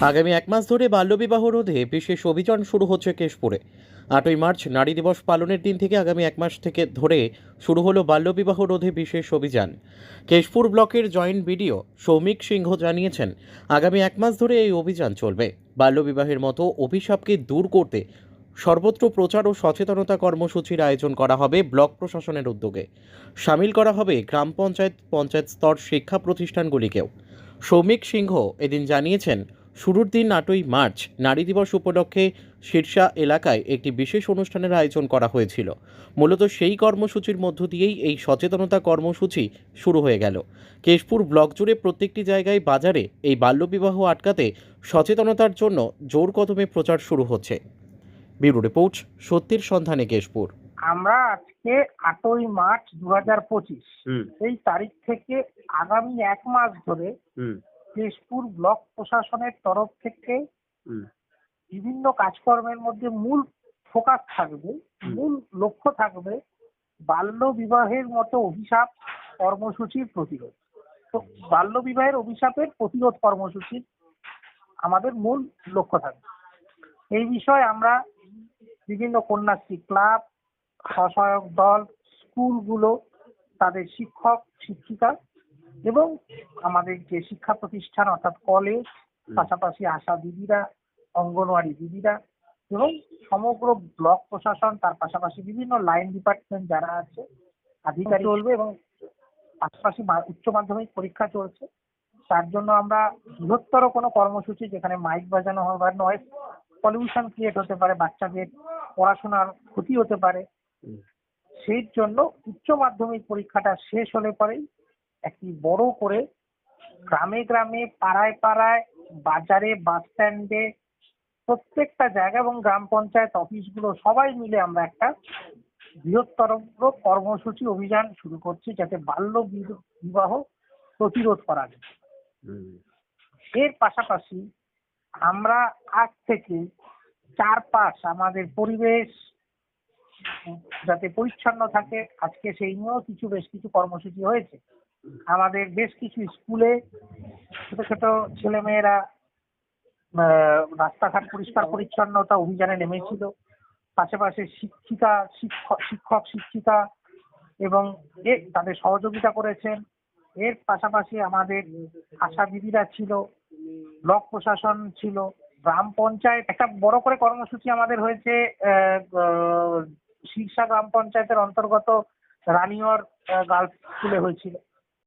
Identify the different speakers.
Speaker 1: আগামী এক মাস ধরে বাল্যবিবাহ রোধে বিশেষ অভিযান শুরু হচ্ছে কেশপুরে। আটই মার্চ নারী দিবস পালনের দিন থেকে আগামী এক মাস থেকে ধরে শুরু হলো বাল্যবিবাহ রোধে বিশেষ অভিযান। কেশপুর ব্লকের জয়েন্ট বিডিও সৌমিক সিংহ জানিয়েছেন, আগামী এক মাস ধরে এই অভিযান চলবে। বাল্যবিবাহের মতো অভিশাপকে দূর করতে সর্বত্র প্রচার ও সচেতনতা কর্মসূচির আয়োজন করা হবে ব্লক প্রশাসনের উদ্যোগে। সামিল করা হবে গ্রাম পঞ্চায়েত পঞ্চায়েত স্তর শিক্ষা প্রতিষ্ঠানগুলিকেও। সৌমিক সিংহ এদিন জানিয়েছেন শুরুর দিন আটই মার্চ নারী দিবস উপলক্ষে শীর্ষা এলাকায় একটি বিশেষ অনুষ্ঠানের আয়োজন করা হয়েছিল। মূলত সেই কর্মসূচির মধ্য দিয়েই এই সচেতনতা কর্মসূচি শুরু হয়ে গেল। কেশপুর ব্লক জুড়ে প্রত্যেকটি জায়গায় বাজারে এই বাল্যবিবাহ আটকাতে সচেতনতার জন্য জোর কদমে প্রচার শুরু হচ্ছে। ব্যুরো রিপোর্ট সত্যির সন্ধানে কেশপুর।
Speaker 2: আমরা আজকে আটই মার্চ দু হাজার পঁচিশ
Speaker 3: হুম।
Speaker 2: এই তারিখ থেকে আগামী এক মাস ধরে
Speaker 3: হুম।
Speaker 2: কেশপুর ব্লক প্রশাসনের তরফ থেকে বিভিন্ন কাজকর্মের মধ্যে মূল ফোকাস থাকবে মূল লক্ষ্য থাকবে বাল্য বিবাহের মতো অভিশাপ কর্মসূচির প্রতিরোধ। তো বাল্য বিবাহের অভিশাপের প্রতিরোধ কর্মসূচি আমাদের মূল লক্ষ্য থাকবে। এই বিষয়ে আমরা বিভিন্ন কন্যাশ্রী ক্লাব সহায়ক দল স্কুলগুলো তাদের শিক্ষক শিক্ষিকা এবং আমাদের যে শিক্ষা প্রতিষ্ঠান অর্থাৎ কলেজ পাশাপাশি আশা দিদিরা অঙ্গনওয়াড়ি দিদিরা এবং সমগ্র ব্লক প্রশাসন তার পাশাপাশি বিভিন্ন লাইন ডিপার্টমেন্ট যারা আছে আধিকারিক চলবে। এবং পাশাপাশি উচ্চ মাধ্যমিক পরীক্ষা চলছে। তার জন্য আমরা বৃহত্তর কোনো কর্মসূচি যেখানে মাইক বাজানো হয় বা নয়েজ পলিউশন ক্রিয়েট হতে পারে বাচ্চাদের পড়াশোনার ক্ষতি হতে পারে সেই জন্য উচ্চ মাধ্যমিক পরীক্ষাটা শেষ হলে পরেই একটি বড় করে গ্রামে গ্রামে পাড়ায় পাড়ায় বাজারে বাস স্ট্যান্ডে প্রত্যেকটা জায়গা এবং গ্রাম পঞ্চায়েত অফিসগুলো সবাই মিলে আমরা একটা বৃহত্তর কর্মসূচি অভিযান শুরু করছি যাতে বাল্য বিবাহ প্রতিরোধ করা যায়। এর পাশাপাশি আমরা আজ থেকে চারপাশ আমাদের পরিবেশ যাতে পরিচ্ছন্ন থাকে আজকে সেই নিয়েও কিছু বেশ কিছু কর্মসূচি হয়েছে। আমাদের বেশ কিছু স্কুলে ছোট ছোট ছেলেমেয়েরা আহ, রাস্তাঘাট পরিষ্কার পরিচ্ছন্নতা অভিযানে নেমেছিল। পাশাপাশি শিক্ষিকা শিক্ষক শিক্ষক এবং তাদের সহযোগিতা করেছেন। এর পাশাপাশি আমাদের আশা দিদিরা ছিল ব্লক প্রশাসন ছিল গ্রাম পঞ্চায়েত একটা বড় করে কর্মসূচি আমাদের হয়েছে শীর্ষা গ্রাম পঞ্চায়েতের অন্তর্গত রানিয়র গার্লস স্কুলে হয়েছিল।